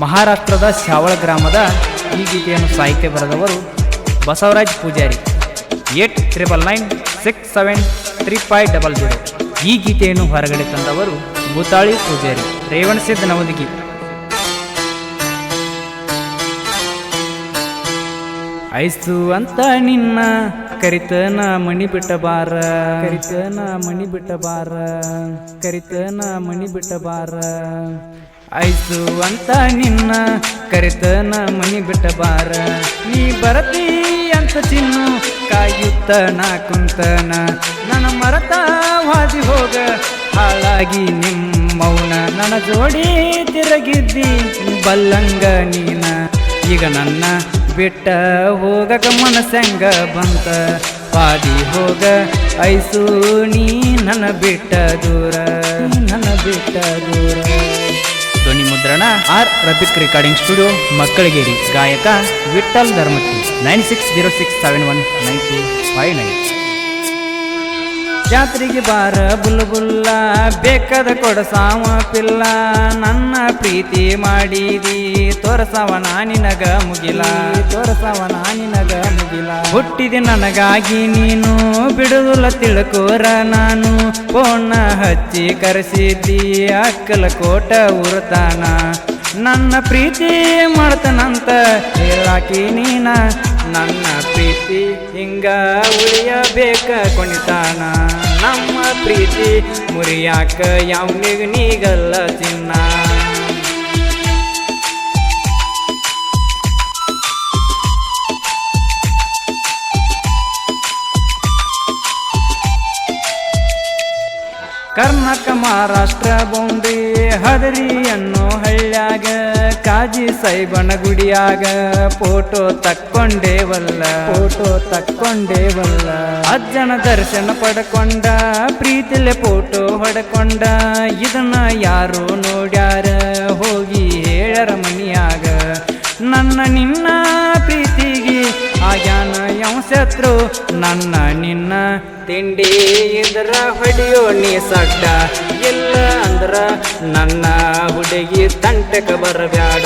ಮಹಾರಾಷ್ಟ್ರದ ಶಾವಳ ಗ್ರಾಮದ ಈ ಗೀತೆಯನ್ನು ಸಾಹಿತ್ಯ ಬರೆದವರು Basavaraj Pujari. Eight triple nine six seven three five double zero. ಈ ಗೀತೆಯನ್ನು ಹೊರಗಡೆ ತಂದವರು ಭೂತಾಳಿ ಪೂಜಾರಿ ರೇವಣಸಿದ್ದ ನವದಗಿ. ಐಸು ಅಂತ ನಿನ್ನ ಕರಿತನ ಮಣಿ ಬಿಟ್ಟ ಬಾರ. ಕರಿತನ ಮಣಿ ಬಿಟ್ಟ ಬಾರ. ಕರಿತನ ಮಣಿ ಬಿಟ್ಟ ಐಸು ಅಂತ ನಿನ್ನ ಕರಿತನ ಮನಿ ಬಿಟ್ಟ ಬಾರ ನೀ ಬರತಿ ಅಂತ ಚಿನ್ನು, ಕಾಯುತ್ತ ನಾ ಕುಂತನ. ನನ್ನ ಮರತ ವಾದಿ ಹೋಗ, ಹಾಳಾಗಿ ನಿಮ್ಮ ಮೌನ ನನ್ನ ಜೋಡಿ ತಿರುಗಿದ್ದಿ ಬಲ್ಲಂಗ ನೀನ. ಈಗ ನನ್ನ ಬಿಟ್ಟ ಹೋಗಕ ಮನಸ್ಸಂಗ ಬಂತ? ಪಾದಿ ಹೋಗ, ಐಸು ನೀ ನನ್ನ ಬಿಟ್ಟ ದೂರ. ನನ್ನ ಬಿಟ್ಟ ದೂರ. ಮುದ್ರಣ R Rafiq recording studio Makkalageri. ಗಾಯಕ Vithal Dharmati nine six zero six seven one nine two five nine. ಜಾತ್ರೆಗೆ ಬಾರ ಬುಲ್ಬುಲ್ಲ ಬೇಕಾದ ಕೊಡಸಾವ ಪಿಲ್ಲ. ನನ್ನ ಪ್ರೀತಿ ಮಾಡಿದಿ ತೋರಸವ ನಾನಿನಗ ಮುಗಿಲ. ತೋರಸವ ನಾನಿನಗ ಮುಗಿಲ. ಹುಟ್ಟಿದೆ ನನಗಾಗಿ ನೀನು ಬಿಡುವುಲ್ಲ ತಿಳ್ಕೋರ ನಾನು. ಫೋನ ಹಚ್ಚಿ ಕರೆಸಿದ್ದಿ ಅಕ್ಕಲ ಕೋಟ ಉರುತಾನ. ನನ್ನ ಪ್ರೀತಿ ಮಾಡ್ತನಂತ ಹೇಳಾಕಿ ನೀನ ನನ್ನ ಪ್ರೀತಿ ಹಿಂಗ ಉಳಿಯಬೇಕ ಕುಣಿತಾನ ನಮ್ಮ ಪ್ರೀತಿ ಮುರಿಯಾಕ ಯಾವನಿಗೆ ನೀಗಲ್ಲ ಚಿನ್ನ ಕರ್ನಾಟಕ ಮಹಾರಾಷ್ಟ್ರ ಬೌಂಡ್ರಿ ಹದರಿ ಅನ್ನೋ ಹಳ್ಳ್ಯಾಗ ಕಾಜಿ ಸೈಬನ ಗುಡಿಯಾಗ ಫೋಟೋ ತಕ್ಕೊಂಡೇವಲ್ಲ. ಫೋಟೋ ತಕ್ಕೊಂಡೇವಲ್ಲ. ಅಜ್ಜನ ದರ್ಶನ ಪಡ್ಕೊಂಡ ಪ್ರೀತಿಲೆ ಫೋಟೋ ಹೊಡ್ಕೊಂಡ ಇದನ್ನ ಯಾರು ನೋಡ್ಯಾರ? ಹೋಗಿ ಹೇಳರ ಮನಿಯಾಗ ನನ್ನ ನಿನ್ನ ಪ್ರೀತಿಗೆ ಆಗ್ಯಾನ ಯಾವ ಶತ್ರು? ನನ್ನ ನಿನ್ನ ತಿಂಡಿ ಇದರ ಹೊಡೆಯೋ ನೀ ಸಡ್ಡ. ಅಂದ್ರ ನನ್ನ ಹುಡುಗಿ ತಂಟಕ ಬರಬ್ಯಾಡ.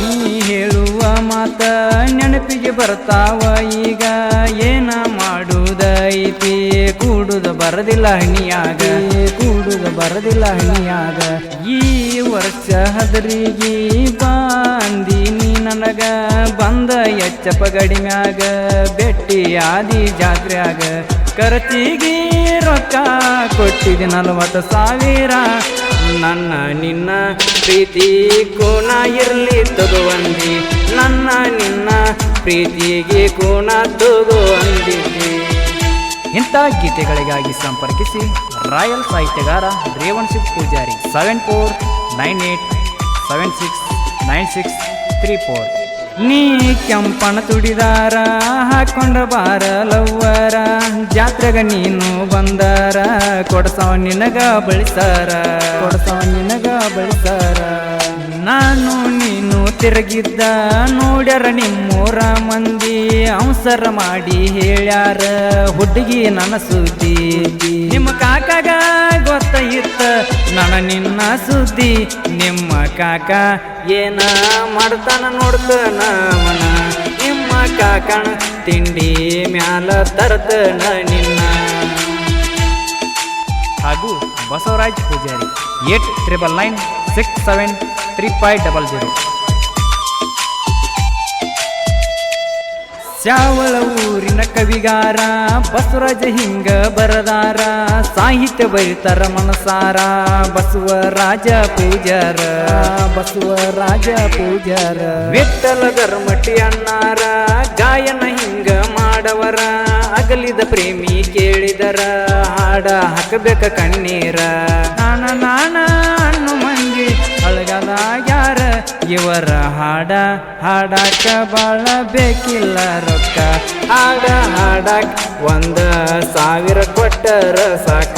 ನೀ ಹೇಳುವ ಮಾತ ನೆನಪಿಗೆ ಬರ್ತಾವ, ಈಗ ಏನ ಮಾಡುದೈತಿ? ಕೂಡುದ ಬರದಿಲ್ಲ ಹಣಿಯಾಗ ಬರದಿಲ್ಲ ಹಣಿಯಾಗ. ಈ ವರ್ಷ ಹದರಿಗೆ ಬಾಂದಿ ನೀ ನನಗ ಬಂದ ಎಚ್ಚಪ್ಪ ಗಡಿಮ್ಯಾಗ ಬೆಟ್ಟಿ ಆದಿ ಜಾತ್ರೆಯಾಗ ಖರ್ಚಿಗೆ ರೊಕ್ಕ ಕೊಟ್ಟಿದೆ ನಲವತ್ತು ಸಾವಿರ. ನನ್ನ ನಿನ್ನ ಪ್ರೀತಿ ಕೋಣ ಇರಲಿ ತಗೋವಂದಿ ನನ್ನ ನಿನ್ನ ಪ್ರೀತಿಗೆ ಕೋಣ ತಗೋ ಇಂಥ ಗೀತೆಗಳಿಗಾಗಿ ಸಂಪರ್ಕಿಸಿ royal ಸಾಹಿತ್ಯಗಾರ Revan Singh Pujari seven four nine eight seven six nine six three four ನೀ ಕೆಂಪಣ ತುಡಿದಾರ ಹಾಕೊಂಡ ಬಾರ ಲವ್ವರ ಜಾತ್ರೆಗ ನೀನು ಬಂದಾರ ಕೊಡಸವ ನಿನಗ ಬಳಸಾರ. ಕೊಡಸವ ನಿನಗ ಬಳಸಾರ. ನೀನು ತಿರುಗಿದ್ದ ನೋಡ್ಯಾರ ನಿಮ್ಮೂರ ಮಂದಿ ಅವಸರ ಮಾಡಿ ಹೇಳ್ಯಾರ, ಹುಡುಗಿ ನನ್ನ ಸುದ್ದಿ ನಿಮ್ಮ ಕಾಕಾಗ ಗೊತ್ತ ಇತ್ತ ನನ್ನ ನಿನ್ನ ಸುದ್ದಿ, ನಿಮ್ಮ ಕಾಕ ಏನ ಮಾಡ್ತಾನ ನೋಡ್ತ ನಮ್ಮ ನಿಮ್ಮ ಕಾಕಣ ತಿಂಡಿ ಮ್ಯಾಲ ತರ್ತನ ನಿನ್ನ. ಹಾಗೂ Basavaraj Pujari eight triple nine six seven three five double zero ಶ್ಯಾವಳ ಊರಿನ ಕವಿಗಾರ ಬಸವರಾಜ ಹಿಂಗ ಬರದಾರ ಸಾಹಿತ್ಯ ಬರಿತಾರ ಮನಸಾರ ಬಸವರಾಜ ಪೂಜಾರ. ಬಸವರಾಜ ಪೂಜಾರ. ವಿಠಲ ಧರ್ಮಟಿ ಅಣ್ಣಾರ ಗಾಯನ ಹಿಂಗ ಮಾಡವರ ಅಗಲಿದ ಪ್ರೇಮಿ ಕೇಳಿದರ ಹಾಡ ಹಾಕಬೇಕ ಕಣ್ಣೀರ. ನಾನ ನಾನು ಅನ್ನು ಮಂದಿ ಅಳಗಲಾಗ್ಯಾರ ಇವರ ಹಾಡ ಹಾಡಾಕ ಬಾಳ ಬೇಕಿಲ್ಲ ರೊಕ್ಕ. ಹಾಡ ಹಾಡಾಕ ಒಂದ ಸಾವಿರ ಕೊಟ್ಟರ ಸಾಕ.